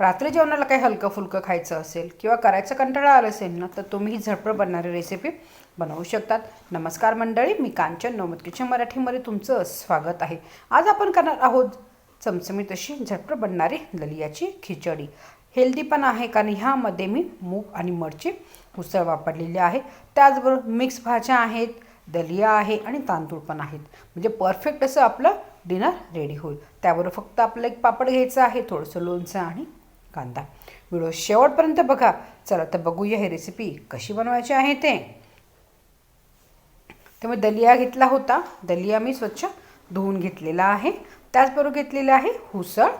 रात्री जेवणाला काही हलकं फुलकं खायचं असेल किंवा करायचं कंटाळा आला असेल ना तर तुम्ही ही झटपट बनणारी रेसिपी बनवू शकतात. नमस्कार मंडळी मी कांचन नवमत किचन मराठीमध्ये तुमचं स्वागत आहे. आज आपण करणार आहोत चमचमीत अशी झटपट बनणारी दलियाची खिचडी. हेल्दी पण आहे कारण ह्यामध्ये मी मूग आणि मरची उसळ वापरलेली आहे. त्याचबरोबर मिक्स भाज्या आहेत दलिया आहे आणि तांदूळ पण आहेत. म्हणजे परफेक्ट असं आपलं डिनर रेडी होईल. त्याबरोबर फक्त आपलं एक पापड घ्यायचं आहे थोडंसं लोणचं आणि कांदा. व्हिडिओ शेवटपर्यंत बघा. चला तर बघूया ही रेसिपी कशी बनवायची आहे ते. त्यामुळे दलिया घेतला होता. दलिया मी स्वच्छ धुवून घेतलेला आहे. त्याचबरोबर घेतलेला आहे हुसळ.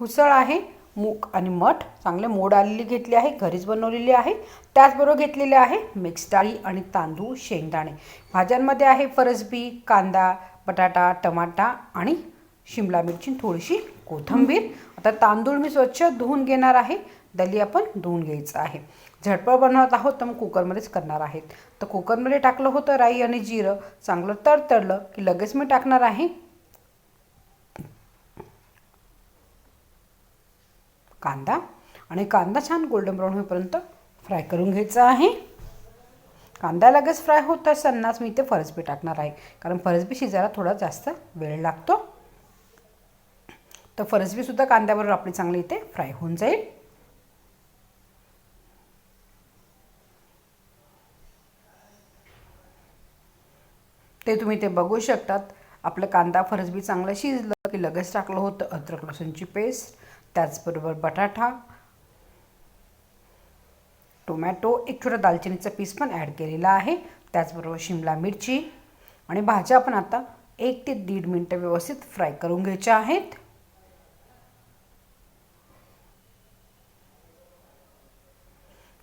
हुसळ आहे मूग आणि मठ. चांगले मोड आलेली घेतली आहे. घरीच बनवलेली आहे. त्याचबरोबर घेतलेले आहे मिक्स डाळी आणि तांदूळ शेंगदाणे. भाज्यांमध्ये आहे फरसबी कांदा बटाटा टमाटा आणि शिमला मिरची थोडीशी कोथिंबीर. आता तांदूळ मी स्वच्छ धुवून घेणार आहे. दलिया पण धुवून घ्यायचं आहे. झटपट बनवत आहोत तर मग कुकरमध्येच करणार आहेत. तर कुकरमध्ये टाकलं होतं राई आणि जिरं. चांगलं तडतडलं की लगेच मी टाकणार आहे. कांदा. आणि कांदा छान गोल्डन ब्राऊन होईपर्यंत फ्राय करून घ्यायचा आहे. कांदा लगेच फ्राय होत असतानाच मी इथे फरसबी टाकणार आहे. कारण फरसबी शिजायला थोडा जास्त वेळ लागतो. तर फरसबीसुद्धा कांद्याबरोबर आपली चांगली इथे फ्राय होऊन जाईल. ते तुम्ही ते बघू शकतात. आपलं कांदा फरसबी चांगलं शिजलं की लगेच टाकलं होतं. अद्रक लसूणची पेस्ट त्याचबरोबर बटाटा टोमॅटो एक छोटा दालचिनीचा पीस पण ॲड केलेला आहे. त्याचबरोबर शिमला मिरची आणि भाज्या पण आता एक ते दीड मिनटं व्यवस्थित फ्राय करून घ्यायच्या आहेत.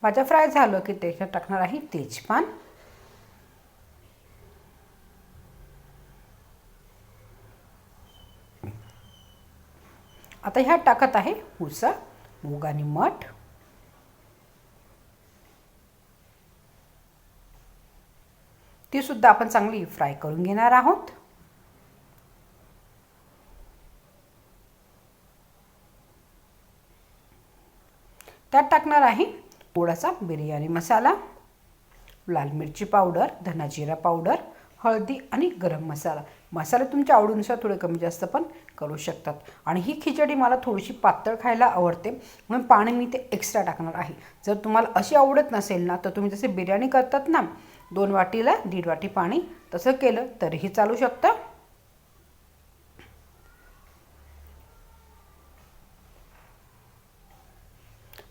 भाज्या फ्राय झालं की त्याच्यात टाकणार आहे तेजपान आता ह्यात टाकत आहे उसा मूग आणि मठ. ती सुद्धा आपण चांगली फ्राय करून घेणार आहोत. त्यात टाकणार आहे थोडासा बिर्याणी मसाला लाल मिरची पावडर धना जिरा पावडर हळदी आणि गरम मसाला. मसाले तुमच्या आवडीनुसार थोडे कमी जास्त पण करू शकतात. आणि ही खिचडी मला थोडीशी पातळ खायला आवडते. म्हणून पाणी मी ते एक्स्ट्रा टाकणार आहे. जर तुम्हाला अशी आवडत नसेल ना तर तुम्ही जसे बिर्याणी करतात ना दोन वाटीला दीड वाटी पाणी तसं केलं तरीही चालू शकतं.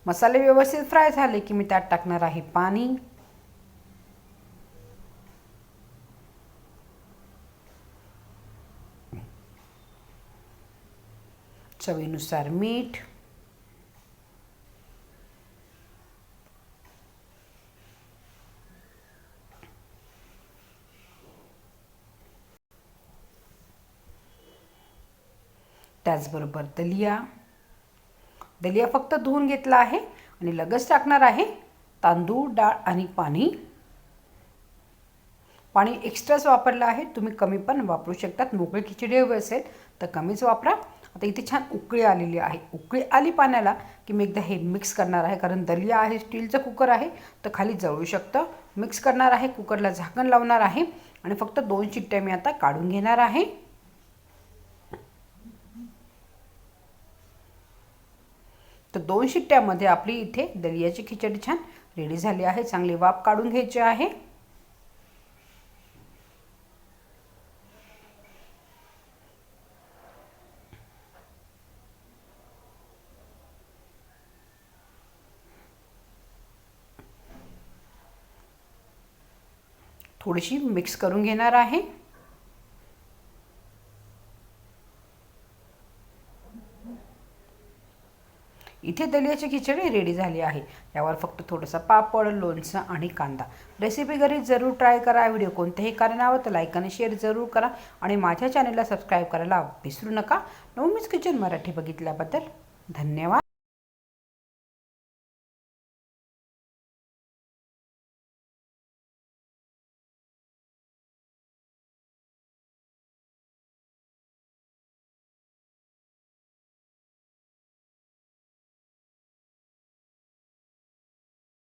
मसाले व्यवस्थित फ्राय झाले की मी त्यात टाकणार आहे पाणी. चवीनुसार मीठ. त्याचबरोबर दलिया. दलिया फक्त धुवून घेतला आहे आणि लगेच टाकणार आहे तांदूळ डाळ आणि पाणी. पाणी एक्स्ट्राच वापरलं आहे. तुम्ही कमी पण वापरू शकतात. मोकळी खिचडी हवी असेल तर कमीच वापरा. आता इथे छान उकळी आलेली आहे. उकळी आली पाण्याला की मी एकदा हे मिक्स करणार आहे. कारण दलिया आहे स्टीलचं कुकर आहे तर खाली जळू शकतं. मिक्स करणार आहे कुकरला झाकण लावणार आहे. आणि फक्त दोन चिट्ट्या मी आता काढून घेणार आहे. तर दोन शिट्ट्यामध्ये आपली इथे दलियाची खिचडी छान रेडी झाली आहे. चांगली वाफ काढून घ्यायची आहे. थोडीशी मिक्स करून घेणार आहे. इथे दलियाची खिचडी रेडी झाली आहे. यावर फक्त थोडंसं पापड लोणचं आणि कांदा. रेसिपी घरी जरूर ट्राय करा. व्हिडिओ कोणत्याही कारणावर तर लाईक आणि शेअर जरूर करा. आणि माझ्या चॅनलला सबस्क्राईब करायला विसरू नका. नवमीच किचन मराठी बघितल्याबद्दल धन्यवाद.